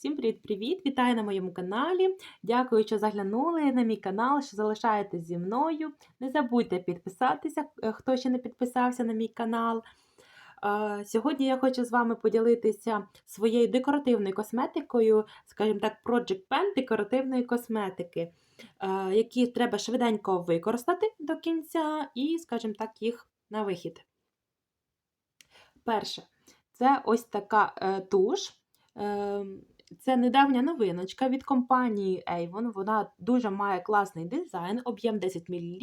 Всім привіт-привіт! Вітаю на моєму каналі. Дякую, що заглянули на мій канал, що залишаєтесь зі мною. Не забудьте підписатися, е, хто ще не підписався на мій канал. Е, Сьогодні я хочу з вами поділитися своєю декоративною косметикою, скажімо так, Project Pen декоративної косметики, е, які треба швиденько використати до кінця і, скажімо так, їх на вихід. Перше, це ось така туш. Це недавня новиночка від компанії Avon. Вона дуже має класний дизайн, об'єм 10 мл.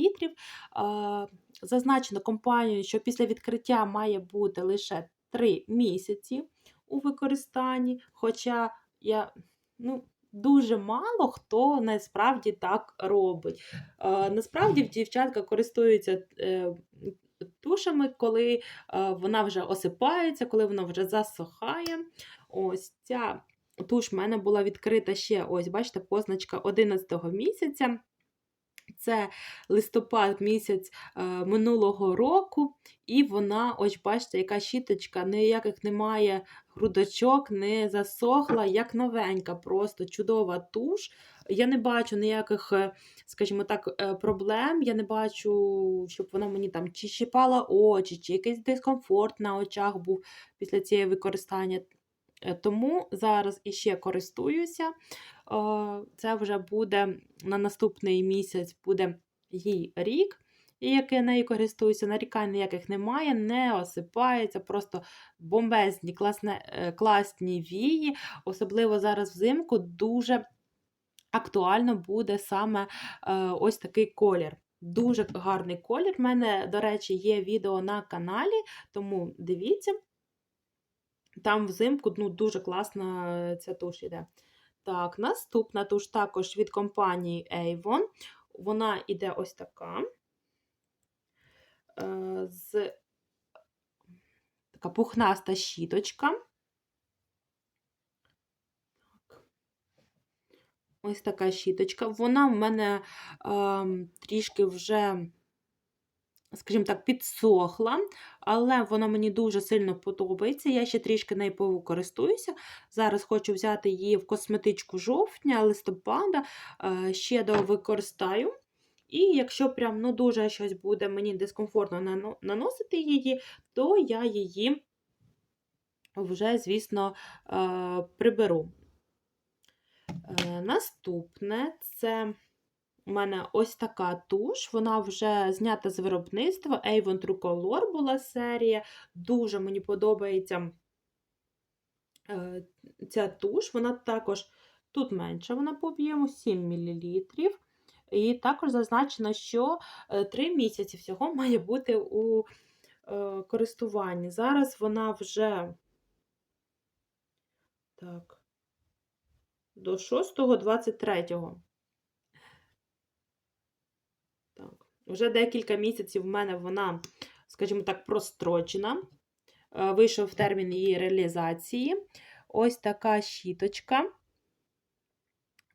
Зазначено компанією, що після відкриття має бути лише 3 місяці у використанні. Хоча я ну, дуже мало хто насправді так робить. Насправді дівчатка користуються е, тушами, коли е, вона вже осипається, коли вона вже засохає. Ось ця туш в мене була відкрита ще, ось, бачите, позначка 11 місяця. Це листопад місяць е, минулого року, і вона, ось бачите, яка щіточка, ніяких немає грудочок, не засохла, як новенька, просто чудова туш. Я не бачу ніяких, е, скажімо так, е, проблем. Я не бачу, щоб вона мені там чи щипала очі, чи якийсь дискомфорт на очах був після цієї використання. Е, Тому зараз іще користуюся. Е, Це вже буде на наступний місяць буде їй рік, і як я нею користуюся, нарікань ніяких немає, не осипається, просто бомбезні, класне, е, класні вії. Особливо зараз взимку дуже актуально буде саме ось такий колір. Дуже гарний колір. У мене, до речі, є відео на каналі, тому дивіться. Там взимку ну, дуже класна ця туш іде. Так, наступна туш також від компанії Avon. Вона іде ось така. Е, з така пухнаста щіточка. Так. Ось така щіточка. Вона в мене е, трішки вже скажімо так, підсохла, але вона мені дуже сильно подобається. Я ще трішки нею користуюся. Зараз хочу взяти її в косметичку жовтня, листопада, е, ще використаю. І якщо прям ну, дуже щось буде мені дискомфортно наносити її, то я її вже, звісно, е, приберу. Е, наступне це. У мене ось така туш, вона вже знята з виробництва. Avon True Color була серія. Дуже мені подобається е, ця туш. Вона також тут менша вона по об'єму 7 мл. І також зазначено, що 3 місяці всього має бути у е, користуванні. Зараз вона вже так, до 6-23. Вже декілька місяців в мене вона, скажімо так, прострочена. Е, вийшов термін її реалізації. Ось така щіточка.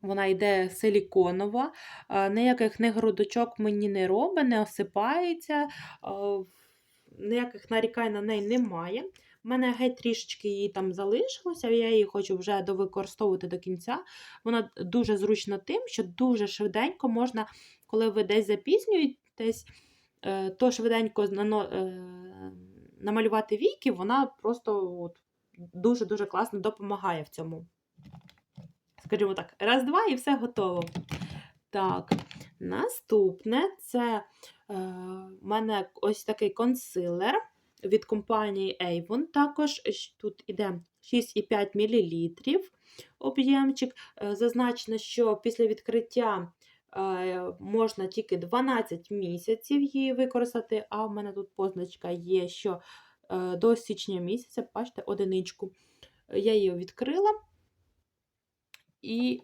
Вона йде силіконова, е, ніяких не грудочок мені не робить, не осипається, е, ніяких нарікань на неї немає. У мене геть трішечки її там залишилося, я її хочу вже довикористовувати до кінця. Вона дуже зручна тим, що дуже швиденько можна, коли ви десь запізнюєтесь, е, то швиденько е, намалювати віки, вона просто дуже-дуже класно допомагає в цьому. Скажімо так, раз-два і все готово. Так, наступне це е, в мене ось такий консилер від компанії Avon. Також тут іде 6,5 мл об'ємчик. Е, зазначено, що після відкриття можна тільки 12 місяців її використати, а в мене тут позначка є, що е, до січня місяця, бачите, одиничку. Я її відкрила і.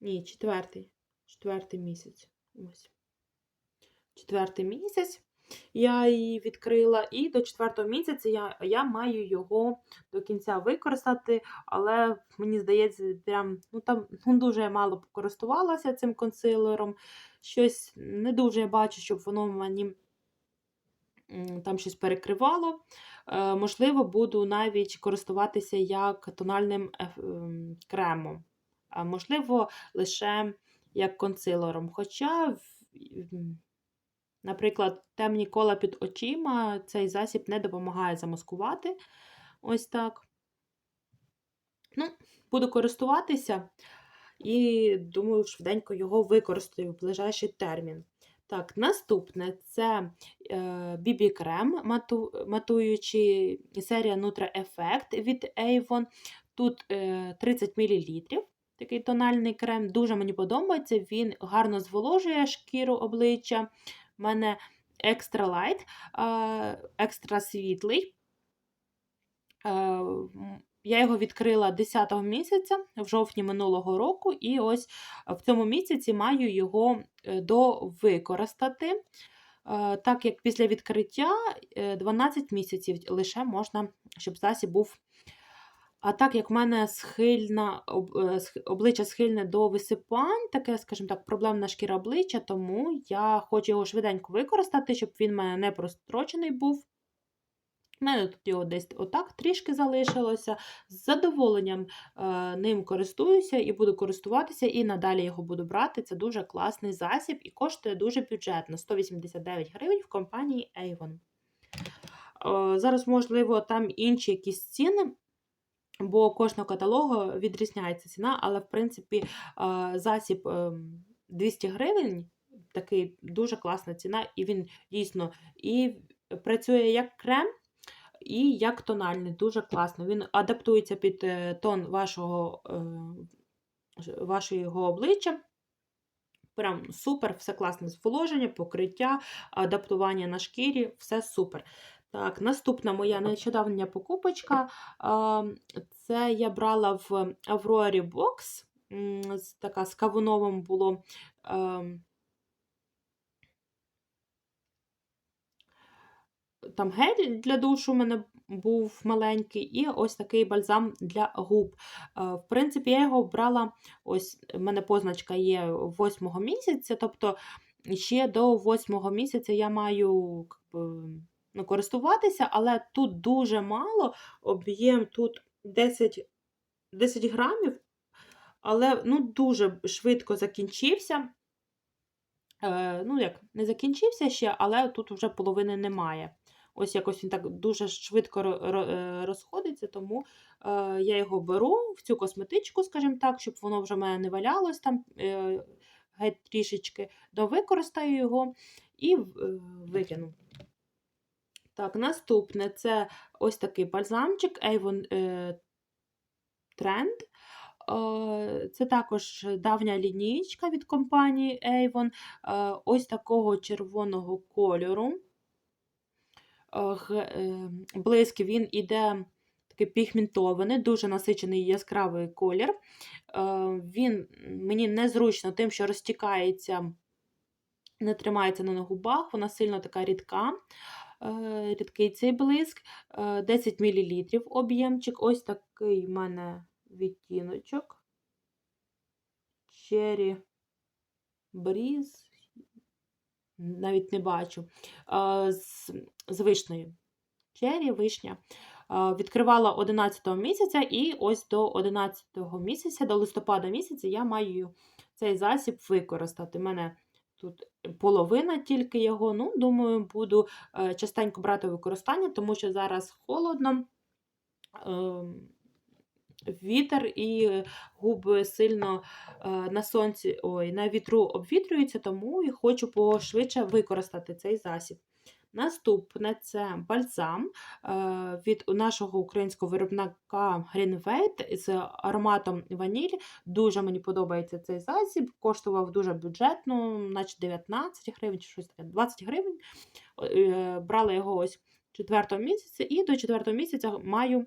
Ні, четвертий, четвертий місяць. Ось четвертий місяць. Я її відкрила, і до четвертого місяця я я маю його до кінця використати, але мені здається, прям, ну там ну, дуже мало користувалася цим консилером. Щось не дуже я бачу, щоб воно мені там щось перекривало. Е, можливо, буду навіть користуватися як тональним ем, кремом, а можливо, лише як консилером. Хоча, наприклад, темні кола під очима цей засіб не допомагає замаскувати. Ось так. Ну, буду користуватися і думаю, швиденько його використаю в ближайший термін. Так, наступне це е, BB крем, мату, матуючий серія Nutra Effect від Avon. Тут е, 30 мл. Такий тональний крем. Дуже мені подобається. Він гарно зволожує шкіру обличчя. У мене екстра лайт, екстра світлий. Е, Я його відкрила 10 місяця в жовтні минулого року, і ось в цьому місяці маю його е, довикористати. Е, Так як після відкриття е, 12 місяців лише можна, щоб засіб був. А так як в мене схильна, е, обличчя схильне до висипань, таке, скажімо так, проблемна шкіра обличчя, тому я хочу його швиденько використати, щоб він в мене не прострочений був. У мене тут його десь отак трішки залишилося. З задоволенням е, ним користуюся і буду користуватися, і надалі його буду брати. Це дуже класний засіб і коштує дуже бюджетно 189 гривень в компанії Avon. Е, зараз, можливо, там інші якісь ціни. Бо кожного каталогу відрізняється ціна, але в принципі засіб ем, 200 гривень такий дуже класна ціна, і він дійсно і працює як крем, і як тональний, дуже класно. Він адаптується під е, тон вашого, е, вашого обличчя. Прям супер, все класне зволоження, покриття, адаптування на шкірі, все супер. Так, наступна моя нещодавня покупочка. Це я брала в Box. з- Така з кавуновим було. Там гель для душу у мене був маленький, і ось такий бальзам для губ. В принципі, я його брала, ось в мене позначка є 8 місяця, тобто ще до 8 місяця я маю би, ну, користуватися, але тут дуже мало, об'єм тут 10, 10 грамів, але ну, дуже швидко закінчився. Е, ну, як, не закінчився ще, але тут вже половини немає. Ось якось він так дуже швидко е, розходиться, тому е, я його беру в цю косметичку, скажімо так, щоб воно вже в мене не валялось там е, геть трішечки, довикористаю його і викину. Так, наступне це ось такий бальзамчик Avon е, Trend. Е, Це також давня лінійка від компанії Avon, е, ось такого червоного кольору. Е, е, Блиск він іде такий пігментований, дуже насичений яскравий колір. Е, Він мені незручно тим, що розтікається, не тримається на губах, вона сильно така рідка. Е, Рідкий цей блиск, Е, 10 мл об'ємчик. Ось такий в мене відтіночок. Cherry Breeze. Навіть не бачу. Е, З, з вишнею. Cherry, вишня. Е, Відкривала 11 місяця, і ось до 11 місяця, до листопада місяця, я маю цей засіб використати. У мене тут половина тільки його. Ну, думаю, буду е, частенько брати використання, тому що зараз холодно. ем, Вітер і губи сильно е, на сонці, ой, на вітру обвітрюються, тому і хочу пошвидше використати цей засіб. Наступне це бальзам е, від нашого українського виробника Greenway з ароматом ваніль. Дуже мені подобається цей засіб. Коштував дуже бюджетно, наче 19 гривень чи щось таке, 20 гривень. Е, Брала його ось 4 місяця, і до 4 місяця маю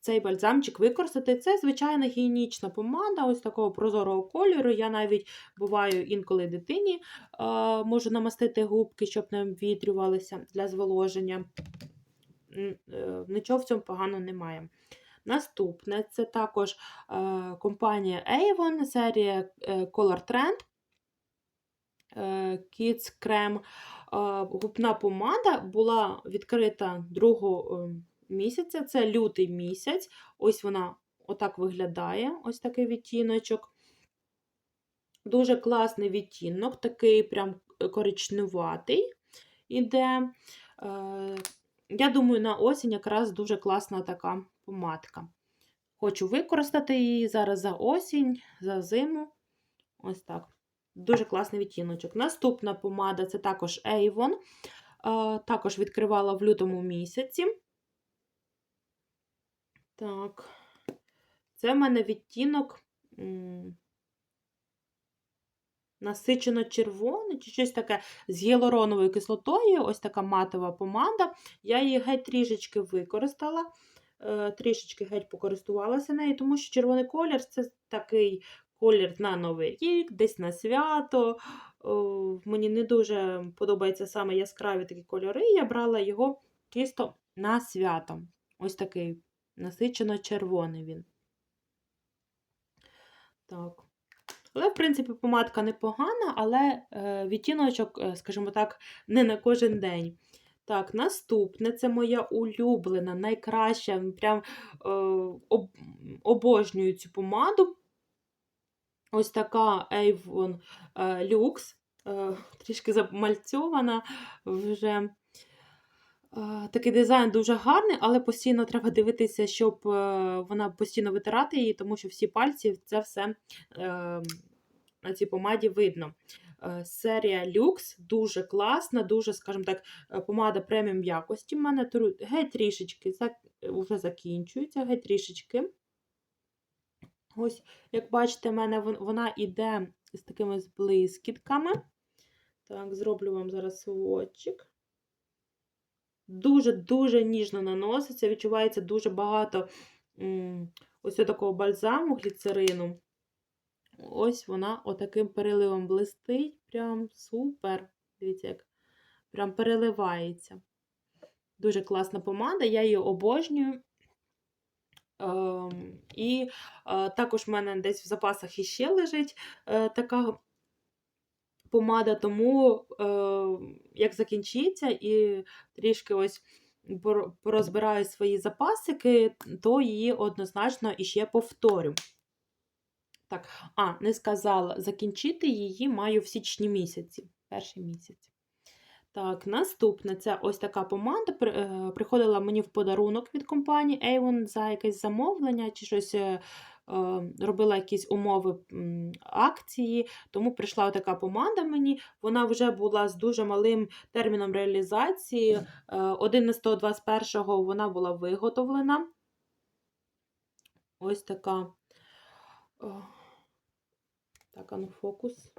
цей бальзамчик використати. Це звичайна гігієнічна помада, ось такого прозорого кольору. Я навіть буваю інколи дитині е, можу намастити губки, щоб не обвітрювалися для зволоження. Е, Нічого в цьому поганого немає. Наступне це також е, компанія Avon, серія е, Color Trend. е, Kids Creme. губна помада була відкрита 2 ем, місяця, це лютий місяць. Ось вона отак виглядає, ось такий відтіночок. Дуже класний відтінок, такий прям коричневатий іде. Е, я думаю, на осінь якраз дуже класна така помадка. Хочу використати її зараз за осінь, за зиму. Ось так. Дуже класний відтіночок. Наступна помада це також Avon. Е, також відкривала в лютому місяці. Так, це в мене відтінок насичено червоний, чи щось таке з гіалуроновою кислотою, ось така матова помада. Я її геть трішечки використала, е, трішечки геть покористувалася нею, тому що червоний колір це такий колір на Новий рік, десь на свято. Мені не дуже подобаються саме яскраві такі кольори. Я брала його чисто на свято. Ось такий насичено червоний він. Так. Але, в принципі, помадка непогана, але е, відтіночок, е, скажімо так, не на кожен день. Так, наступне це моя улюблена, найкраща, прям е, об, обожнюю цю помаду. Ось така Avon Lux, трішки замальцьована вже. Е, такий дизайн дуже гарний, але постійно треба дивитися, щоб е, вона постійно витирати її, тому що всі пальці це все е, на цій помаді видно. Серія Lux дуже класна, дуже, скажімо так, помада преміум якості. в мене геть трішечки вже закінчується, геть трішечки. Ось, як бачите, в мене вона йде з такими блискітками. Так, зроблю вам зараз сводчик. Дуже-дуже ніжно наноситься, відчувається дуже багато ось такого бальзаму гліцерину. Ось вона отаким переливом блистить. Прям супер. Дивіться, як прям переливається. Дуже класна помада, я її обожнюю. Е, і е, також в мене десь в запасах іще лежить е, така помада, тому е, як закінчиться і трішки ось порозбираю свої запасики, то її однозначно іще повторю. Так, а, не сказала, закінчити її маю в січні місяці, перший місяць. Так, наступне це ось така помада. Е, приходила мені в подарунок від компанії Avon за якесь замовлення чи щось. Е, робила якісь умови акції, тому прийшла така помада мені. Вона вже була з дуже малим терміном реалізації. 11.21 е, вона була виготовлена. Ось така. Так, а ну фокус.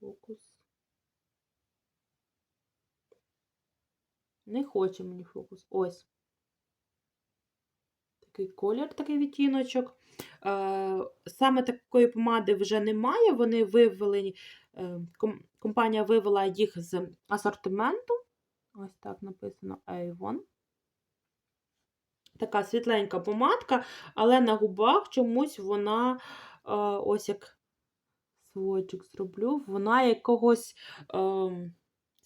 Фокус. Не хоче мені фокус. Ось. Такий колір, такий відтіночок. Е, саме такої помади вже немає. Вони вивели, е, компанія вивела їх з асортименту. Ось так написано Avon. Така світленька помадка, але на губах чомусь вона, е, ось як сводчик зроблю, вона якогось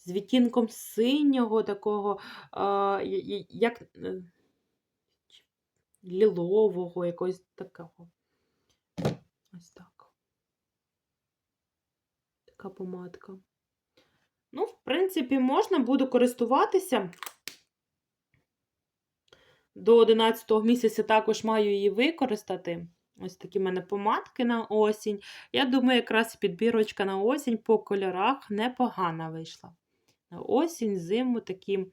з відтінком синього, такого, як лілового, якогось такого. Ось так. Така помадка. Ну, в принципі, можна буду користуватися. До 11 місяця також маю її використати. Ось такі в мене помадки на осінь. Я думаю, якраз підбірочка на осінь по кольорах непогана вийшла. На осінь, зиму таким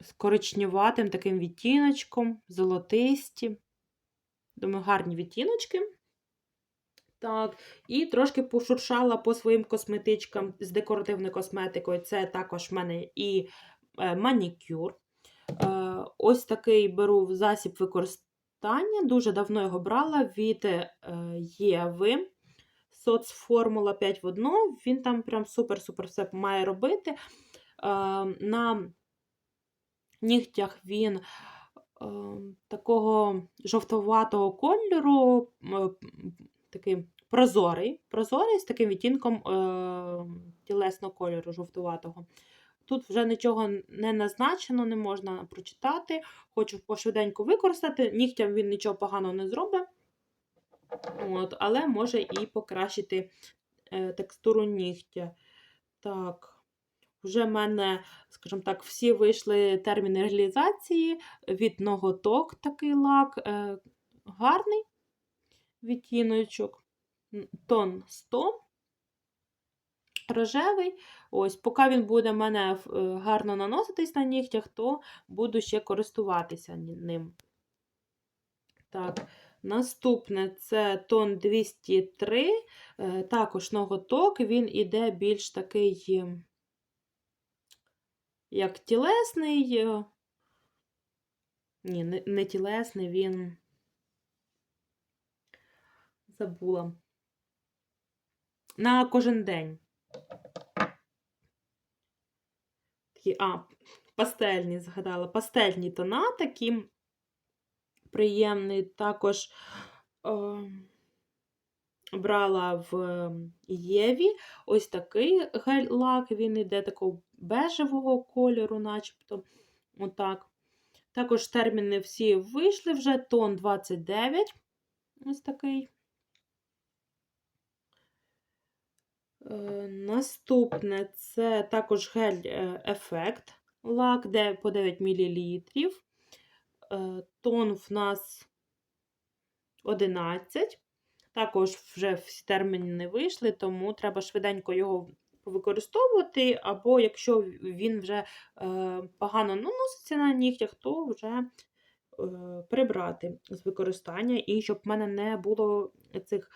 з коричневатим таким відтіночком, золотисті. Думаю, гарні відтіночки. Так, І трошки пошуршала по своїм косметичкам з декоративною косметикою. Це також в мене і е, манікюр. Е, ось такий беру засіб використання. Дуже давно його брала від е, Єви. Соцформула 5 в 1. Він там прям супер-супер все має робити. На нігтях він е, такого жовтоватого кольору, е, такий прозорий, прозорий з таким відтінком е, тілесного кольору жовтуватого. Тут вже нічого не назначено, не можна прочитати. Хочу пошвиденько використати. Нігтям він нічого поганого не зробить, От, але може і покращити е, текстуру нігтя. Так. Вже в мене, скажімо так, всі вийшли терміни реалізації. Від ноготок такий лак. Е, гарний відтіночок. Тон 100. Рожевий. Ось, поки він буде в мене е, гарно наноситись на нігтях, то буду ще користуватися ним. Так, наступне це тон 203. Е, Також ноготок, він іде більш такий, як тілесний. е, Ні, не, не тілесний, він. Забула. На кожен день. Такі, а, пастельні, згадала. Пастельні тона такі приємний. Також е, брала в ем, Єві ось такий гель-лак, він йде такого бежевого кольору, начебто. Отак. Також терміни всі вийшли вже, тон 29. Ось такий. Е, Наступне це також гель-ефект лак, де по 9 мл. Е, Тон в нас 11. Також вже всі терміни не вийшли, тому треба швиденько його використовувати, або якщо він вже е, погано наноситься на нігтях, то вже е, прибрати з використання, і щоб в мене не було цих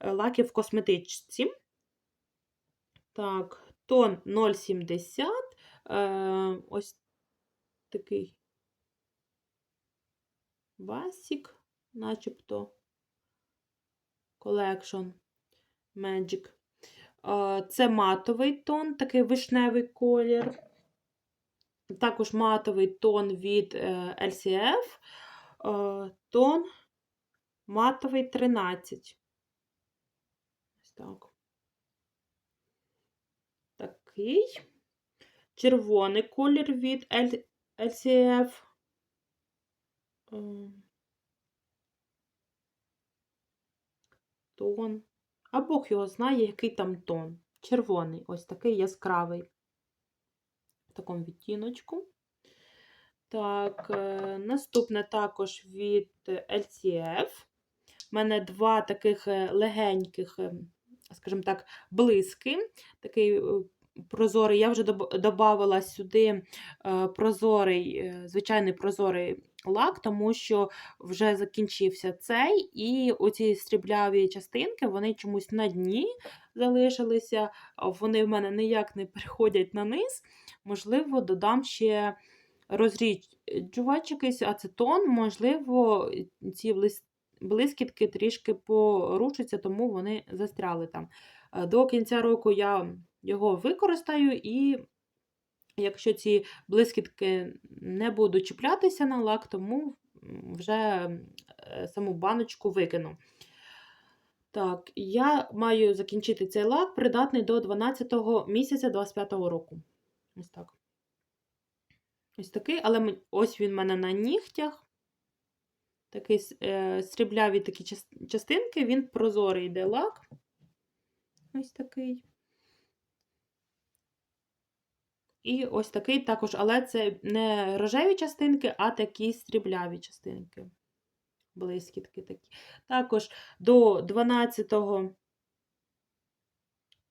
е, лаків в косметичці. Так, тон 0,70. Е, ось такий басік, начебто Collection Magic. Е, Це матовий тон, такий вишневий колір. Також матовий тон від е, LCF. Е, Тон матовий 13. Ось так. Такий. Червоний колір від LCF. Тон. А Бог його знає, який там тон. Червоний, ось такий яскравий. В такому відтіночку. Так, е, наступне також від LCF. У мене два таких е, легеньких, е, скажімо так, блиски. Такий прозорий. Я вже додавала сюди прозорий, звичайний прозорий лак, тому що вже закінчився цей, і оці стрібляві частинки, вони чомусь на дні залишилися, вони в мене ніяк не переходять на низ. Можливо, додам ще розріджувач якийсь ацетон, можливо, ці блискітки трішки порушаться, тому вони застряли там. До кінця року я його використаю, і якщо ці блискітки не будуть чіплятися на лак, тому вже е, саму баночку викину. Так, я маю закінчити цей лак, придатний до 12 місяця 25 року. Ось так. Ось такий, але ось він в мене на нігтях. Такий е, срібляві такі частинки, він прозорий йде лак. Ось такий. І ось такий також, але це не рожеві частинки, а такі срібляві частинки. Блискітки такі. Також до 12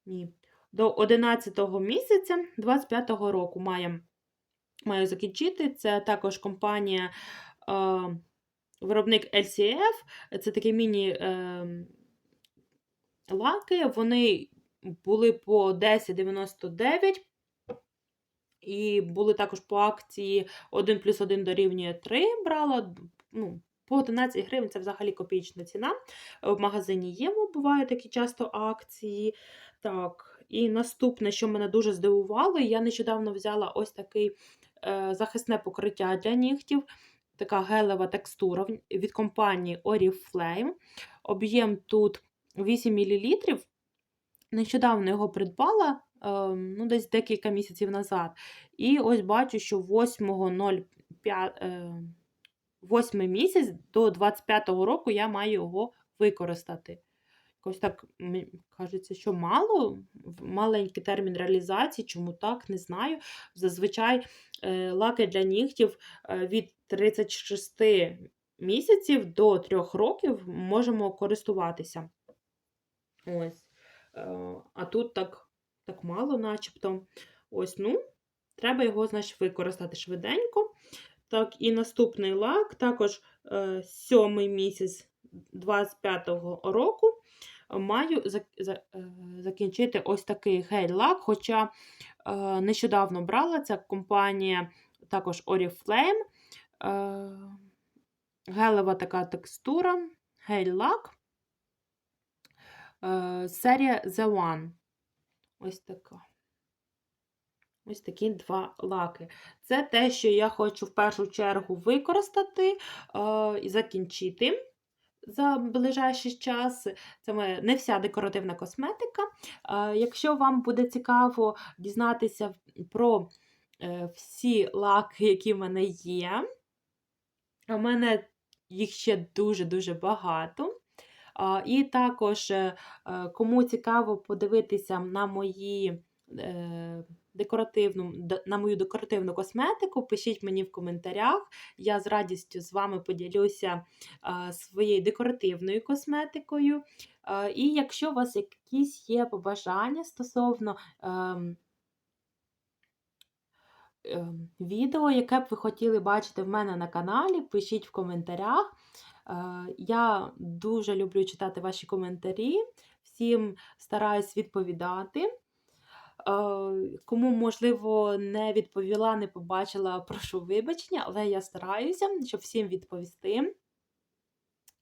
ні, до 11 місяця 25-го року маю, маю закінчити. Це також компанія, е, виробник LCF. Це такі міні е. Вони були по 10,99. І були також по акції 1 плюс 1 дорівнює 3 брала. Ну, по 11 гривень це взагалі копійчна ціна. В магазині Єво бувають такі часто акції. Так, і наступне, що мене дуже здивувало, я нещодавно взяла ось такий е, захисне покриття для нігтів. Така гелева текстура від компанії Oriflame. Об'єм тут 8 мл. Нещодавно його придбала, ну, десь декілька місяців назад. І ось бачу, що 8.05, е, 8 місяць до 25-го року я маю його використати. Якось так кажеться, що мало, маленький термін реалізації, чому так, не знаю. Зазвичай е, лаки для нігтів е, від 36 місяців до 3 років можемо користуватися. Ось. Е, А тут так, так мало, начебто. Ось, ну, треба його, значить, використати швиденько. Так, і наступний лак, також е, сьомий місяць 25-го року. Маю е, закінчити ось такий гель-лак, хоча е, нещодавно брала ця компанія також Oriflame. Е, гелева така текстура, гель-лак. Е, серія The One. Ось така. Ось такі два лаки. Це те, що я хочу в першу чергу використати е, і закінчити за ближайший час. Це не вся декоративна косметика. Е, якщо вам буде цікаво дізнатися про е, всі лаки, які в мене є, в мене їх ще дуже-дуже багато. І також, е, е, кому цікаво подивитися на мої е, декоративну, на мою декоративну косметику, пишіть мені в коментарях. Я з радістю з вами поділюся своєю декоративною косметикою. І якщо у вас якісь є побажання стосовно ем, ем, відео, яке б ви хотіли бачити в мене на каналі, пишіть в коментарях. Е, Я дуже люблю читати ваші коментарі, всім стараюсь відповідати. Е, Кому, можливо, не відповіла, не побачила, прошу вибачення, але я стараюся, щоб всім відповісти.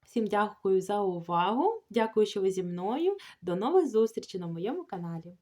Всім дякую за увагу. Дякую, що ви зі мною. До нових зустрічей на моєму каналі.